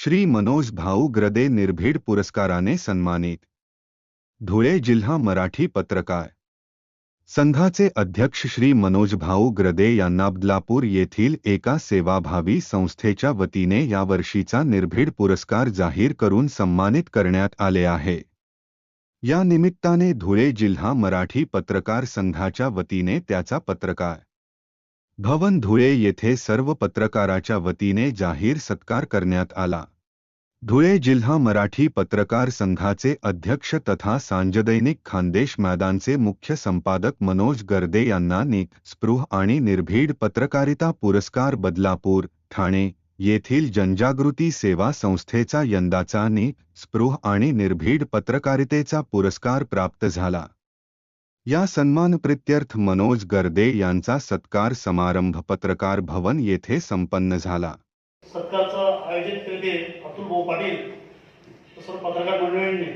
श्री मनोज भाऊ ग्रदे निर्भीड पुरस्काराने सन्मानित. धुळे जिल्हा मराठी पत्रकार. संघाचे अध्यक्ष श्री मनोज भाऊ ग्रदे यांना बदलापूर येथील एका सेवाभावी संस्थेच्या वतीने यावर्षीचा निर्भीड पुरस्कार जाहीर करून सन्मानित करण्यात आले आहे. या निमित्ताने धुळे जिल्हा मराठी पत्रकार संघाच्या वतीने त्याचा पत्रकार भवन धुळे येथे सर्व पत्रकाराच्या वतीने जाहीर सत्कार करण्यात आला. धुळे जिल्हा मराठी पत्रकार संघाचे अध्यक्ष तथा सांजदैनिक खानदेश मैदानचे मुख्य संपादक मनोज गर्दे यांना निक, स्पृह आणि निर्भीड पत्रकारिता पुरस्कार बदलापूर ठाणे येथील जनजागृती सेवा संस्थेचा यंदाचा निक, स्पृह आणि निर्भीड पत्रकारितेचा पुरस्कार प्राप्त झाला. या सन्मान प्रित्यर्थ मनोज गर्दे यांचा सत्कार समारंभ पत्रकार भवन येथे संपन्न झाला. सत्कारचं आयोजन केले अतुल भाऊ पाटील व सर्व पत्रकार मंडळींनी.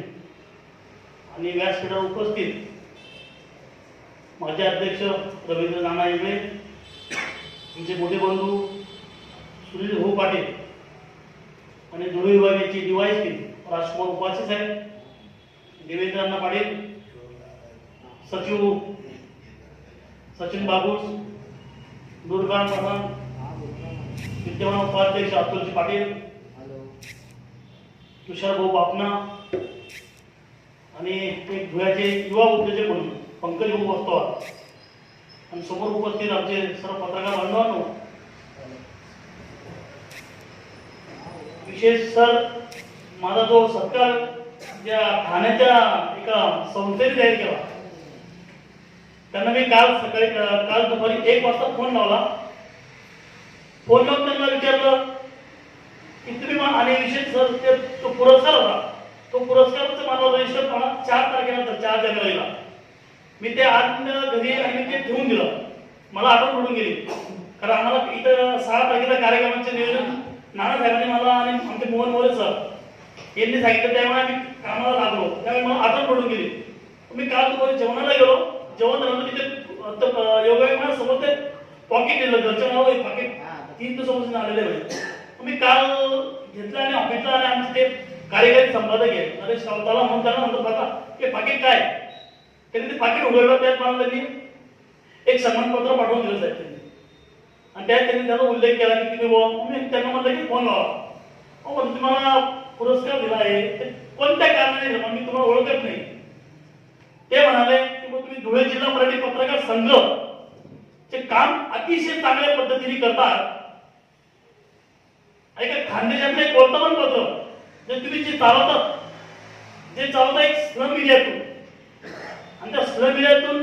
आणि व्यासपीठावर उपस्थित माझे अध्यक्ष रवींद्र नाना इंगळे आमचे मोठे बंधू सुनील भाऊ पाटील आणि धुळे विभागाची डीवायस राजकुमार उपासी साहेब देवेंद्र अण्णा पाटील सचिव सचिन बाबूस दुर्गा प्रधान विद्यमान उपाध्यक्ष अतुलजी पाटील तुषार भाऊ बापना आणि एक धुळ्याचे युवा उद्योजक म्हणून पंकज भाऊ बसतोर आणि समोर उपस्थित आमचे सर्व पत्रकार बांधवांनो विशेष सर माझा जो सत्कार ज्या ठाण्याच्या एका संस्थेने जाहीर केला. त्यांना मी काल सकाळी काल दुपारी एक वाजता फोन लावला. फोन लावून त्यांना विचारलं की तुम्ही आणि विशेष सर ते तो पुरस्कार होता तो पुरस्कारचं मला रजिस्टर मला चार तारखेनंतर चार जानेवारीला. मी ते आज घरी आणि मी ते ठेवून दिलं. मला आठवण पडून गेली. कारण आम्हाला इथं सहा तारखेला कार्यक्रमाचे नियोजन नाना साहेबांनी मला आणि आमचे मोहन मोरे सर यांनी सांगितलं त्यामुळे आम्ही कामाला लागलो. त्यामुळे मला आठवण पडून गेली. मी काल दुपारी जेवणाला गेलो. जेवण झालं तिथे योगा समोर ते पॉकेट दिलं घरच्या नाव पॉकेट तीन दिवसापासून आलेले होते. मी काल घेतलं आणि ऑफिसला आणि आमचे ते कार्यकारी संपादक आहे नरेश सावताला म्हणून त्यांना म्हणतो बघा हे पाकिट काय? त्यांनी ते पाकिट उघडलं. त्यात मला त्यांनी एक सन्मानपत्र पाठवून दिलं साहेब त्यांनी. आणि त्यात त्यांनी त्याचा उल्लेख केला की तुम्ही मी त्यांना म्हणलं की फोन लावा. पण तुम्हाला पुरस्कार दिला आहे. ते कोणत्या कारणाने मी तुम्हाला ओळखत नाही. तुम्ही धुळे जिल्हा मराठी पत्रकार संघ चे काम अतिशय चांगल्या पद्धतीने करतात. ऐका खानदेशातलं एक वर्तमानपत्र जे तुम्ही जे चालवतात जे चालवता एक स्लम मीडियातून आणि त्या स्लम मीडियातून